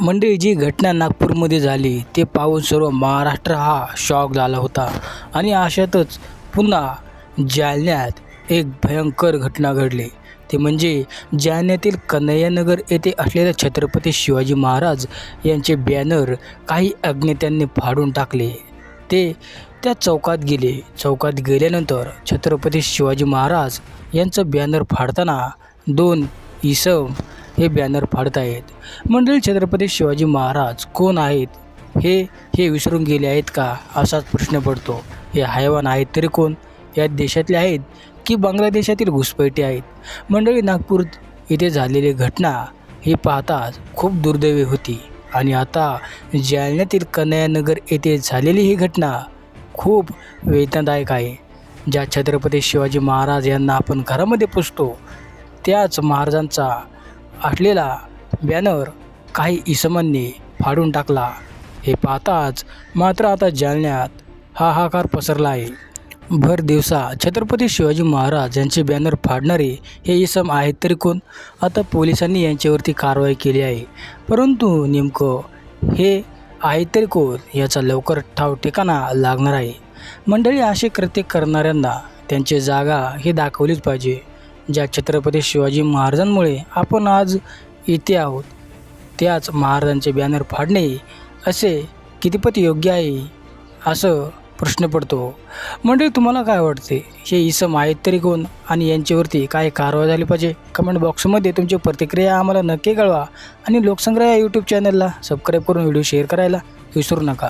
मंडळी जी घटना नागपूरमध्ये झाली ते पाहून सर्व महाराष्ट्र हा शॉक झाला होता. आणि अशातच पुन्हा जालन्यात एक भयंकर घटना घडली. ते म्हणजे जालन्यातील कन्हैयानगर येथे असलेल्या छत्रपती शिवाजी महाराज यांचे बॅनर काही अज्ञात्यांनी फाडून टाकले. ते त्या चौकात गेले. चौकात गेल्यानंतर छत्रपती शिवाजी महाराज यांचं बॅनर फाडताना दोन इसम हे बॅनर फाडत आहेत मंडळी छत्रपती शिवाजी महाराज कोण आहेत? हे हे विसरून गेले आहेत का? असाच प्रश्न पडतो. हे हैवान आहेत तरी कोण? या देशातले आहेत की बांगलादेशातील घुसपैठे आहेत? मंडळी नागपूर येथे झालेली घटना ही पाहताच खूप दुर्दैवी होती. आणि आता जालन्यातील कन्यानगर येथे झालेली ही घटना खूप वेदनादायक आहे. ज्या छत्रपती शिवाजी महाराज यांना आपण घरामध्ये पुसतो त्याच महाराजांचा असलेला बॅनर काही इसमांनी फाडून टाकला. हे पाहताच मात्र आता जालन्यात हाहाकार पसरला आहे भर दिवसा छत्रपती शिवाजी महाराज यांचे बॅनर फाडणारे हे इसम आहेत तरी कोण? आता पोलिसांनी यांच्यावरती कारवाई केली आहे. परंतु नेमकं हे आहेत तरी कोण याचा लवकर ठाव ठिकाणा लागणार आहे. मंडळी असे कृत्य करणाऱ्यांना त्यांची जागा ही दाखवलीच पाहिजे. ज्या छत्रपती शिवाजी महाराजांमुळे आपण आज इथे आहोत त्याच महाराजांचे बॅनर फाडणे असे कितीपत योग्य आहे असं प्रश्न पडतो. म्हणजे तुम्हाला काय वाटते? हे इसम आहेत तरी कोण? आणि यांच्यावरती काय कारवाई झाली पाहिजे? कमेंट बॉक्समध्ये तुमची प्रतिक्रिया आम्हाला नक्की कळवा. आणि लोकसंग्रह या यूट्यूब चॅनलला सबस्क्राईब करून व्हिडिओ शेअर करायला विसरू नका.